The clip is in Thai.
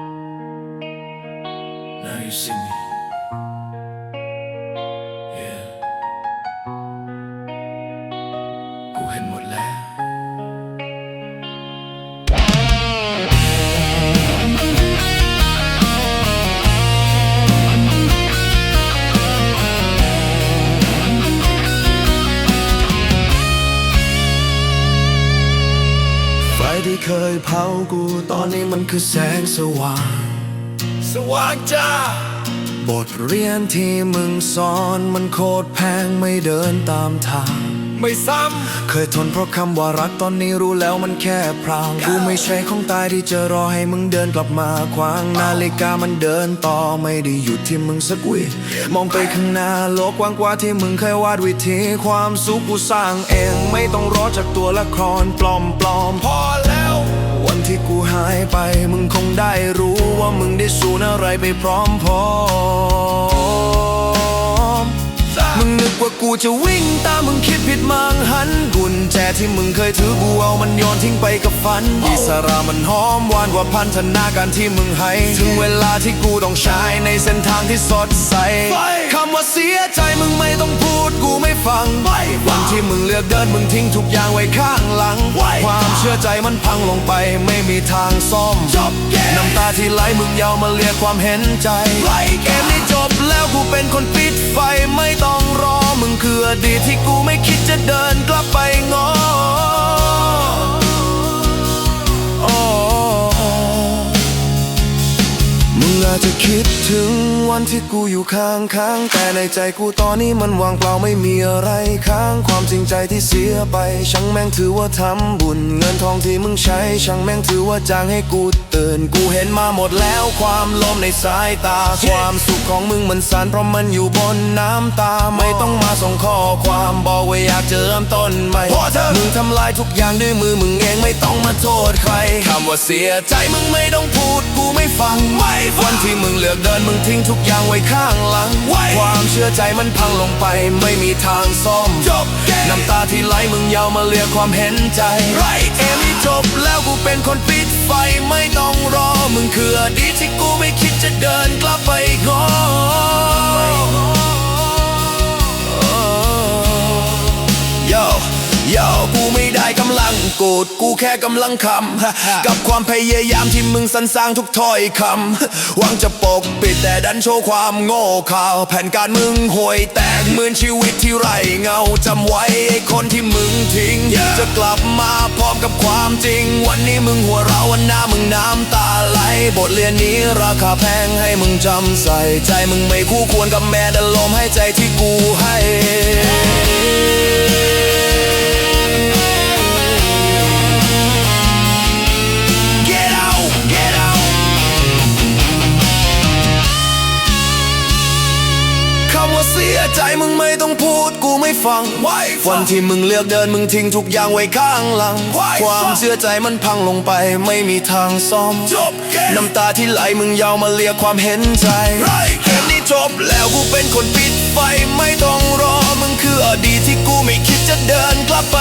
Now you see me. เคยเผากูตอนนี้มันคือแสงสว่าง สว่างจ้า บทเรียนที่มึงสอนมันโคตรแพงไม่เดินตามทาง ไม่ซ้เคยทนเพราะคำว่ารักตอนนี้รู้แล้วมันแค่พราง กูไม่ใช่ของตายที่จะรอให้มึงเดินกลับมาควางนาฬิกามันเดินต่อไม่ได้หยุดที่มึงสักวิมองไปข้างหน้าโลกกว้างกว่าที่มึงเคยวาดวิธีความสุขกูสร้างเอง ไม่ต้องรอจากตัวละครปลอมปลอมำพอแล้ววันที่กูหาย ไป มึงคงได้รู้ว่ามึงได้สูญอะไรไปพร้อมพร้อมๆมึงนึกว่ากูจะวิ่งตามมึงคิดผิดมังหันกุญแจที่มึงเคยถือกูเอามันโยนทิ้งไปกับฝันอิสระมันหอมหวานกว่าพันธนาการที่มึงให้ ถึงเวลาที่กูต้องใช้ในเส้นทางที่สดใส ฟังวันที่มึงเลือกเดินมึงทิ้งทุกอย่างไว้ข้างหลัง ความเชื่อใจมันพังลงไปไม่มีทางซ่อมจบน้ำตาที่ไหลมึงยาวมาเรียกความเห็นใจเกมนี้จบแล้วกูเป็นคนปิดไฟไม่ต้องรอมึงคืออดีตที่กูไม่คิดจะเดินกลับไปงอโอ้มึงอาจจะคิดถึง วันที่กูอยู่ข้างข้างๆแต่ในใจกูตอนนี้มันว่างเปล่าไม่มีอะไรค้างความจริงใจที่เสียไปช่างแม่งถือว่าทำบุญ เงินทองที่มึงใช้ช่างแม่งถือว่าจ้างให้กูตื่นกูเห็นมาหมดแล้วความลมในสายตา ความสุขของมึงมันสั่นเพราะมันอยู่บนน้ำตาไม่ต้องมาส่งข้อความบอกว่าอยากจะเริ่มต้นใหม่พอเถอะมึงทำลายทุกอย่างด้วยมือมึงเองไม่ต้องมาโทษใครคำว่าเสียใจมึงไม่ต้องพูดกูไม่ฟังไม่ฟัวันงที่มึงเลือกเดินมึงทิ้งทุกอย่างไว้ข้างหลังไว้ความเชื่อใจมันพังลงไปไม่มีทางซ่อมจบเกมน้ำตาที่ไหลมึงยาวมาเรียกความเห็นใจไร้เกมนี้จบแล้วกูเป็นคนปิดไฟไม่ต้องรอมึงคืออดีตที่กูไม่คิดจะเดินกลับไปงอ โกรธกูแค่กำลังคำกับความพยายามที่มึงสรรสร้างทุกถ้อยคำหวังจะปกปิดแต่ดันโชว์ความโง่ข่าว แผนการมึงห่วยแตกเหมือนชีวิตที่ไร้เงาจำไว้ไอ้คนที่มึงทิ้ง จะกลับมาพร้อมกับความจริง วันนี้มึงหัวเราะวันหน้ามึงน้ำตาไหลบทเรียนนี้ราคาแพงให้มึงจำใส่ ใจมึงไม่คู่ควรกับแม่แต่ลมให้ใจที่กูให้ เสียใจมึงไม่ต้องพูดกูไม่ฟังไม่ฟัง วันที่มึงเลือกเดินมึงทิ้งทุกอย่างไว้ข้างหลังไม่ฟังความเชื่อใจมันพังลงไปไม่มีทางซ่อมจบเกมน้ำตาที่ไหลมึงยาวมาเรียกความเห็นใจไร้เกเกมมนี้จบแล้วกูเป็นคนปิดไฟไม่ต้องรอมึงคืออดีตที่กูไม่คิดจะเดินกลับไป